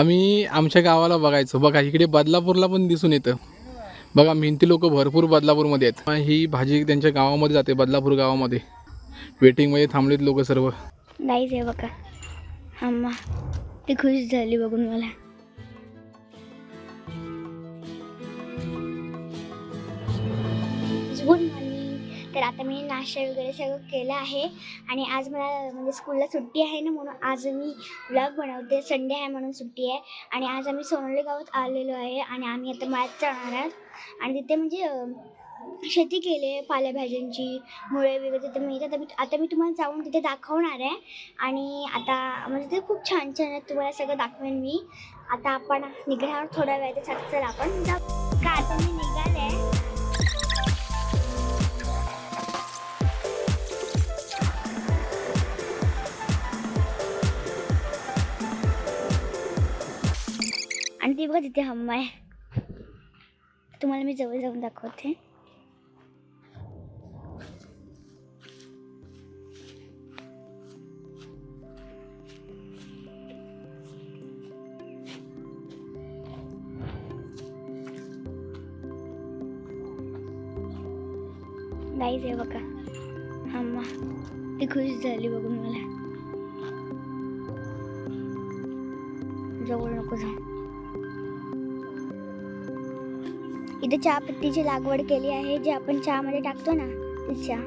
आम्ही आमच्या गावाला बघायचो. बघा इकडे बदलापूरला पण दिसून येतं. बघा मेहनती लोक भरपूर बदलापूरमध्ये आहेत. ही भाजी त्यांच्या गावामध्ये जाते बदलापूर गावामध्ये. वेटिंगमध्ये थांबलेत लोक सर्व. नाहीच आहे बघा. अम्मा ती खुश झाली बघून मला. मॉर्निंग तर आता मी नाश्ता वगैरे सगळं केलं आहे. आणि आज मला म्हणजे स्कूलला सुट्टी आहे ना म्हणून आज मी ब्लॉग बनवते. संडे आहे म्हणून सुट्टी आहे. आणि आज आम्ही सोनोली गावात आलेलो आहे. आणि आम्ही आता मळ्यात जाणार आहोत. आणि तिथे म्हणजे शेती केली आहे पालेभाज्यांची मुळे वगैरे तिथे मी आता मी आता मी तुम्हाला जाऊन तिथे दाखवणार आहे. आणि आता म्हणजे तिथे खूप छान छान आहे. तुम्हाला सगळं दाखवेन मी. आता आपण निघणार थोड्या वेळात चल आपण जाऊ. का आता मी निघाले? बघा तिथे हम्मा आहे. तुम्हाला मी जवळ जाऊन दाखवते. नाहीच आहे बघा. हम्मा ती खुश झाली बघून मला. जवळ नको जाऊ. इथे चहा पत्तीची लागवड केली आहे जे आपण चहामध्ये टाकतो ना ती चहा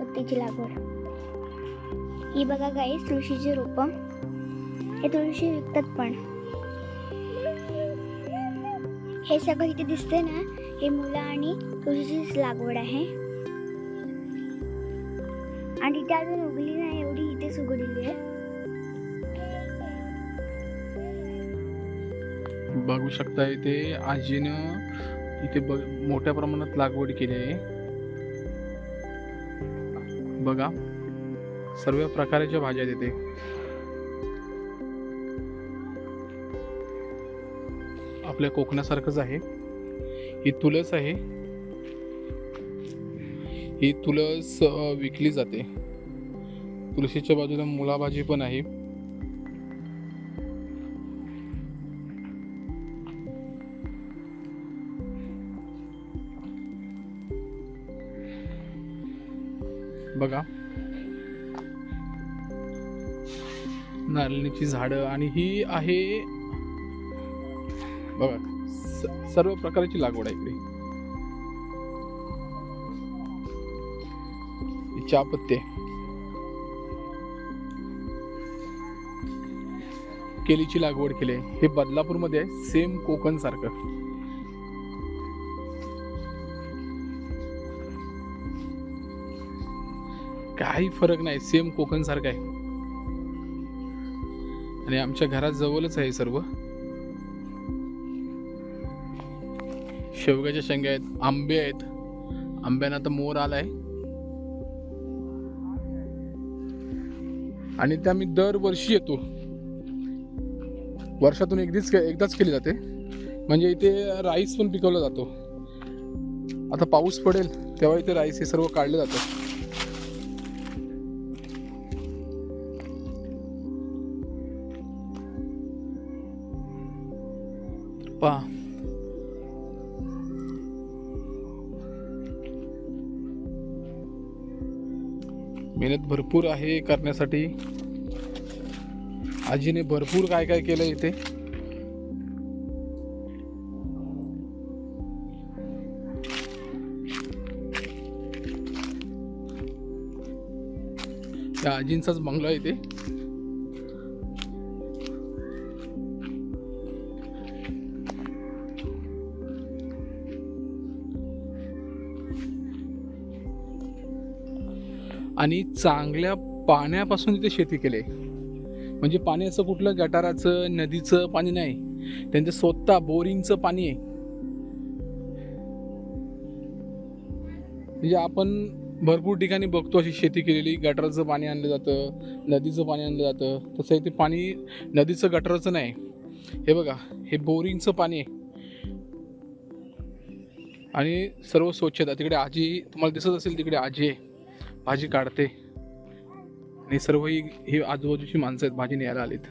पत्तीची लागवड. ही बघा गाई तुळशीची रोपं. हे तुळशी विकतात पण. हे सगळं इथे दिसते ना हे मुलं आणि तुळशीचीच लागवड आहे. आणि इथे अजून उगली नाही एवढी इथेच उघडलेली आहे. बघू शकता इथे आजीनं इथे बघ मोठ्या प्रमाणात लागवड केली आहे. बघा सर्व प्रकारच्या भाज्या देते आपल्या कोकणासारखंच आहे. ही तुळस आहे. ही तुळस विकली जाते. तुळशीच्या बाजूला मुलाभाजी पण आहे. बघा. नारळीची झाडं आणि ही आहे बघा स- सर्व प्रकारची लागवड आहे इकडे. ही केलीची लागवड केली हे बदलापूरमध्ये आहे सेम कोकण सारखं. काही फरक नाही सेम कोकण सारखं आहे. आणि आमच्या घरात जवळच आहे सर्व. शेवग्याच्या शेंगा आहेत आंबे आहेत. आंब्यानं आता मोर आलाय. आणि त्या मी दरवर्षी येतो. वर्षातून एकदीच एकदाच केली जाते. म्हणजे इथे राईस पण पिकवला जातो. आता पाऊस पडेल तेव्हा इथे राईस हे सर्व काढलं जातं. भरपूर आहे करण्यासाठी. आजीने भरपूर काय काय केलं इथे? त्या आजींचाच बंगला आहे इथे. आणि चांगल्या पाण्यापासून तिथे शेती केली. म्हणजे पाण्याचं कुठलं गटाराचं नदीचं पाणी नाही. त्यांचं स्वतः बोरिंगचं पाणी आहे. म्हणजे आपण भरपूर ठिकाणी बघतो अशी शेती केलेली. गटाराचं पाणी आणलं जातं नदीचं पाणी आणलं जातं. तसं ते पाणी नदीचं गटाराचं नाही. हे बघा हे बोरिंगचं पाणी आहे. आणि सर्व स्वच्छता तिकडे आजी तुम्हाला दिसत असेल तिकडे आजी आहे. भाजी काढते. आणि सर्व ही हे आजूबाजूची माणसं आहेत भाजी न्यायला आलीत.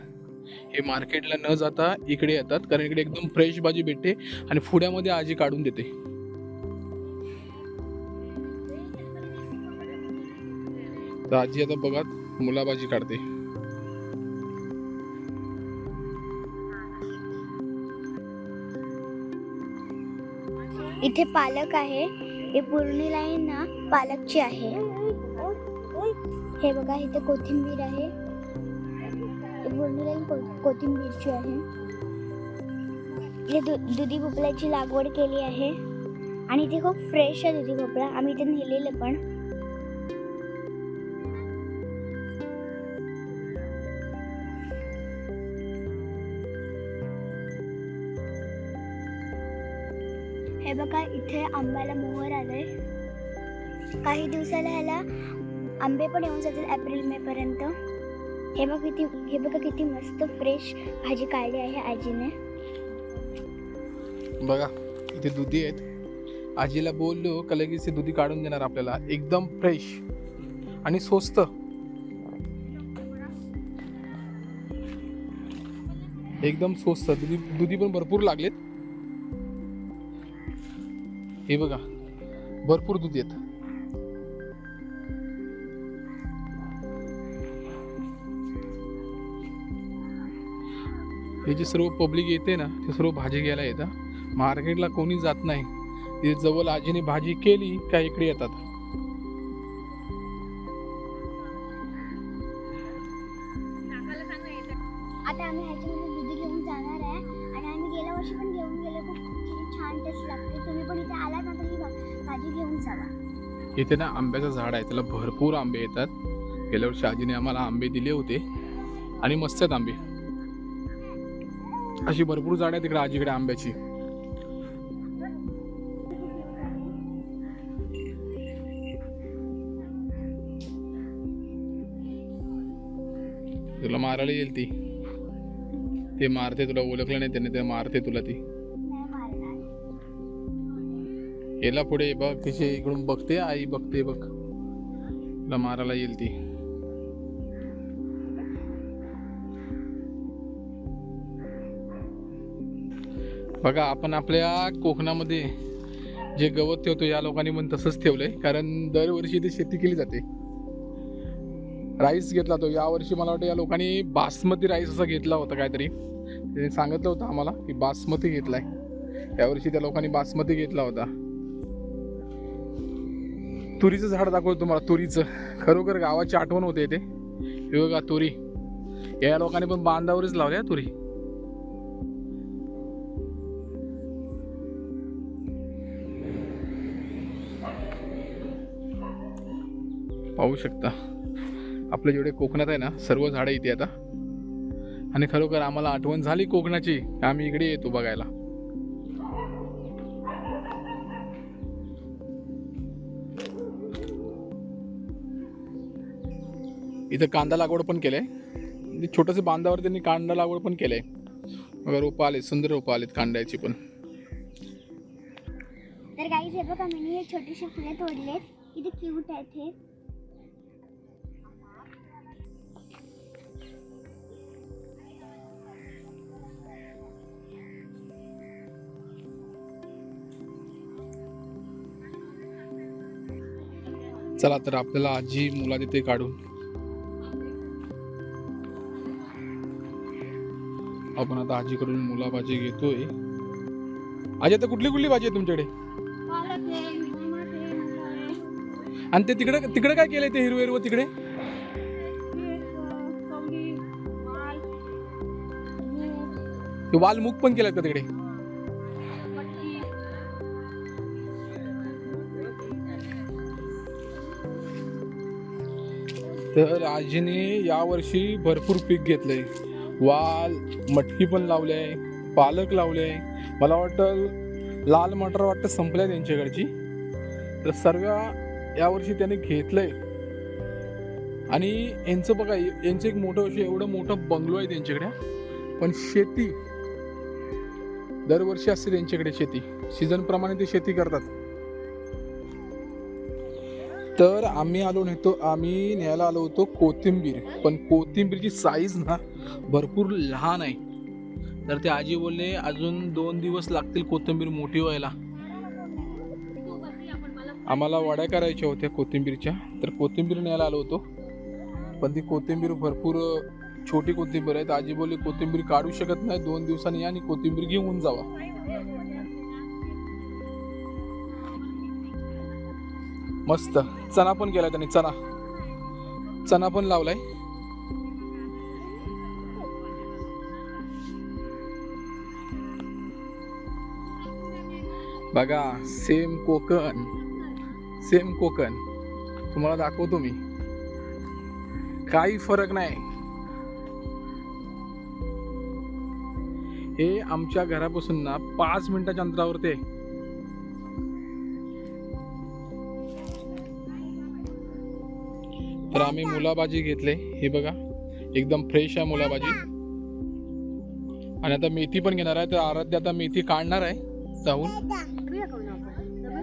हे मार्केटला न जाता इकडे येतात कारण इकडे एकदम फ्रेश भाजी भेटते आणि फुड्यामध्ये आजी काढून देते. तर आजी आता बघा मुलाभाजी काढते. इथे पालक आहे. हे पूर्णी लाईन ना पालकची आहे. हे बघा इथे कोथिंबीर आहे. को- कोथिंबीरची आहे. इथे दु दुधी भोपळ्याची लागवड केली आहे. आणि इथे खूप फ्रेश आहे दुधी भोपळा. आम्ही इथे नेलेलं पण. हे बघा इथे आंब्याला मोहर आलंय. काही दिवसाला ह्याला आंबे पण येऊन जातील एप्रिल मे पर्यंत. हे बघ किती हे बघा किती मस्त फ्रेश भाजी काढली आहे आजीने. बघा इथे दुधी आहेत. आजीला बोललो का लगेच दुधी काढून देणार आपल्याला. एकदम फ्रेश आणि स्वस्त. एकदम स्वस्त. दुधी दुधी पण भरपूर लागलेत. हे बघा भरपूर दूध येतं हे जे सर्व पब्लिक येते ना ते सर्व भाजी घ्यायला येतात. मार्केटला कोणी जात नाही. ते जवळ आजीने भाजी केली का इकडे येतात. आता आम्ही ह्याच्यामध्ये दुधी घेऊन जाणार आहे. आणि आम्ही गेल्या वर्षी पण घेऊन गेलो खूप किती छान टेस्ट लागते. तुम्ही पण इथे आलात ना तर ही भा- भाजी घेऊन जावा. इथे ना आंब्याचं झाड आहे त्याला भरपूर आंबे येतात. गेल्या वर्षी आजीने आम्हाला आंबे दिले होते. आणि मस्त आहेत आंबे. अशी भरपूर झाड आहेत तिकडे आजीकडे आंब्याची. तुला मारायला येईल ती. ते मारते तुला ओळखलं नाही त्याने ते मारते तुला ती. नाही याला पुढे बघ तिचे इकडून बघते आई बघते बघ. तुला मारायला येईल ती. बघा आपण आपल्या कोकणामध्ये जे गवत ठेवतो या लोकांनी पण तसंच ठेवलंय. कारण दरवर्षी इथे शेती केली जाते. राईस घेतला तो. यावर्षी मला वाटतं या लोकांनी बासमती राईस असा घेतला होता काहीतरी. त्याने सांगितलं होतं आम्हाला की बासमती घेतलाय. यावर्षी त्या लोकांनी बासमती घेतला होता. तुरीचं झाड दाखवतो तुम्हाला तुरीचं. खरोखर गावाची आठवण होते ते हे बघा तुरी. या लोकांनी पण बांधावरच लावल्या तुरी. पाहू शकता. आपले जेवढे कोकणात आहे ना सर्व झाडं इथे आता. आणि खरोखर आम्हाला आठवण झाली कोकणाची आम्ही इकडे येतो बघायला. इथं कांदा लागवड पण केलंय. आहे छोटंसं बांधावर त्यांनी कांदा लागवड पण केलंय. बघा रोपं आलेत सुंदर रोपं आलेत कांद्याची पण. तर गाईज हे बघा मी हे छोटेसे फुले तोडलेत. किती क्यूट आहेत हे. चला तर आपल्याला आजी मुला देते काढून. आपण आता आजीकडून मुला भाजी घेतोय. आजी आता कुठली कुठली भाजी आहे तुमच्याकडे? आणि ते तिकडे तिकडे काय केलंय ते हिरवं हिरवं तिकडे? वाल. मूग पण केलं का तिकडे? तर आजीने यावर्षी भरपूर पीक घेतलंय. वाल मटकी पण लावले आहे पालक लावले आहे मला वाटतं लाल मटर वाटतं संपल्या त्यांच्याकडची. तर सर्व यावर्षी त्याने घेतलंय. आणि यांचं बघा यांचं एक मोठं असे एवढं मोठं बंगलो आहे त्यांच्याकडे. पण शेती दरवर्षी असते त्यांच्याकडे शेती. सीझन प्रमाणे ते शेती करतात. तर आम्ही आलो नेतो आम्ही न्यायला आलो होतो कोथिंबीर. पण कोथिंबीरची साईज ना भरपूर लहान आहे. तर ते आजी बोलले अजून दोन दिवस लागतील कोथिंबीर मोठी व्हायला. आम्हाला वड्या करायच्या होत्या कोथिंबीरच्या. तर कोथिंबीर न्यायला आलो होतो. पण ती कोथिंबीर भरपूर छोटी कोथिंबीर आहे. तर आजी बोलली कोथिंबीर काढू शकत नाही. दोन दिवसांनी या आणि कोथिंबीर घेऊन जावा. मस्त. चणा पण केला त्यांनी चणा. चणा पण लावलाय. बघा सेम कोकण. सेम कोकण. तुम्हाला दाखवतो मी. काही फरक नाही. हे आमच्या घरापासून ना पाच मिनिटाच्या अंतरावरती तर आम्ही मुलाबाजी घेतले. हे बघा एकदम फ्रेश आहे मुलाबाजी. आणि आता मेथी पण घेणार आहे. तर आराध्य आता मेथी काढणार आहे. जाऊन.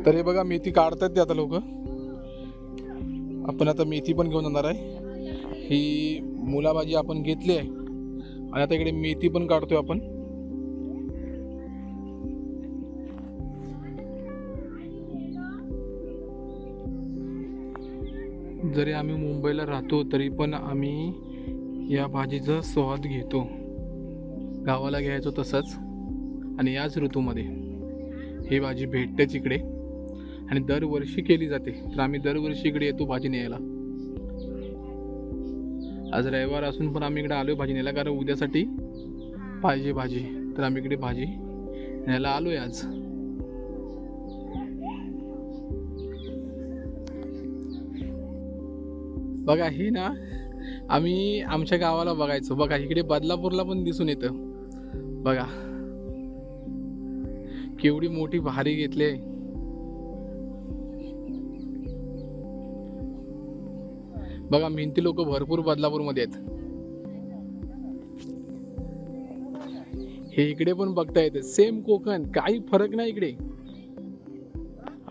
तर हे बघा मेथी काढतात ते आता लोक. आपण आता मेथी पण घेऊन जाणार आहे. ही मुलाबाजी आपण घेतली आहे. आणि आता इकडे मेथी पण काढतोय आपण. जरी आम्ही मुंबईला राहतो तरी पण आम्ही या भाजीचा स्वाद घेतो. गावाला घ्यायचो तसंच. आणि याच ऋतूमध्ये ही भाजी भेटतेच इकडे. आणि दरवर्षी केली जाते. तर आम्ही दरवर्षी इकडे येतो भाजी न्यायला. आज रविवार असून पण आम्ही इकडे आलो भाजी न्यायला. कारण उद्यासाठी पाहिजे भाजी. तर आम्ही इकडे भाजी न्यायला आलो आहे आज. बघा ही ना आम्ही आमच्या गावाला बघायचो. बघा इकडे बदलापूरला पण दिसून येतं. बघा. केवढी मोठी भारी घेतली आहे. बघा मेहनती लोक भरपूर बदलापूरमध्ये आहेत. हे इकडे पण बघता येते सेम कोकण. काही फरक नाही इकडे.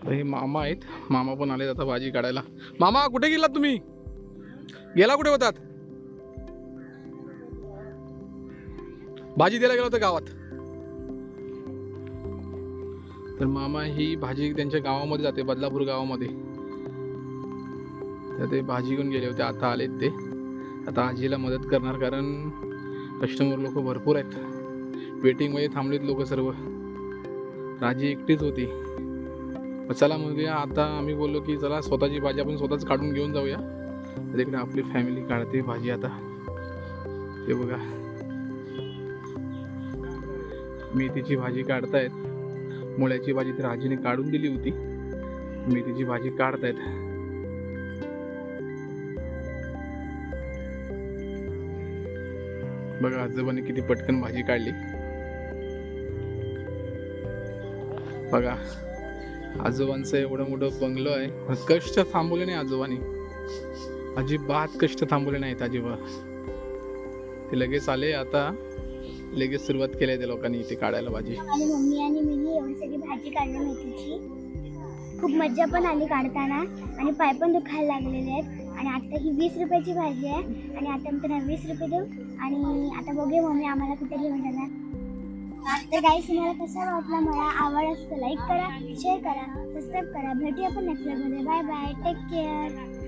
अरे हे मामा आहेत. मामा पण आले आता भाजी काढायला. मामा कुठे गेलात तुम्ही? गेला कुठे होतात? भाजी द्यायला गेला होता गावात. तर मामा ही भाजी त्यांच्या गावामध्ये जाते बदलापूर गावामध्ये. तर ते भाजी घेऊन गेले होते आता आलेत ते. आता आजीला मदत करणार कारण कस्टमर लोक भरपूर आहेत. वेटिंगमध्ये थांबलेत लोक सर्व. राजी आजी एकटीच होती. चला म्हणूया आता आम्ही बोललो की चला स्वतःची भाजी आपण स्वतःच काढून घेऊन जाऊया. तिकडे आपली फॅमिली काढते भाजी आता. ते बघा. मेथीची भाजी काढतायत. मुळ्याची भाजी तर आजीने काढून दिली होती. मेथीची भाजी काढतायत. बघा आजोबाने किती पटकन भाजी काढली. बघा आजोबांचं एवढं मोठं बंगलो आहे. कष्ट थांबवले नाही आजोबांनी. अजिबात कष्ट थांबवले नाहीत अजिबात ते लगेच आले आता लगेच सुरुवात केली आहे त्या लोकांनी इथे काढायला भाजी. आणि मम्मी आणि मी एवढी सगळी भाजी काढली मेथीची खूप मज्जा पण आली काढताना आणि पाय पण दुखायला लागलेले आहेत. आणि आता ही वीस रुपयाची भाजी आहे आणि आता मी त्यांना वीस रुपये देऊ. आणि आता बघूया मम्मी आम्हाला कुठे घेऊन जाणार. तर गाईस तुम्हाला कसा वाटला मला? आवड असतं लाईक करा शेअर करा सबस्क्राईब करा. भेटूया पण next bye bye take care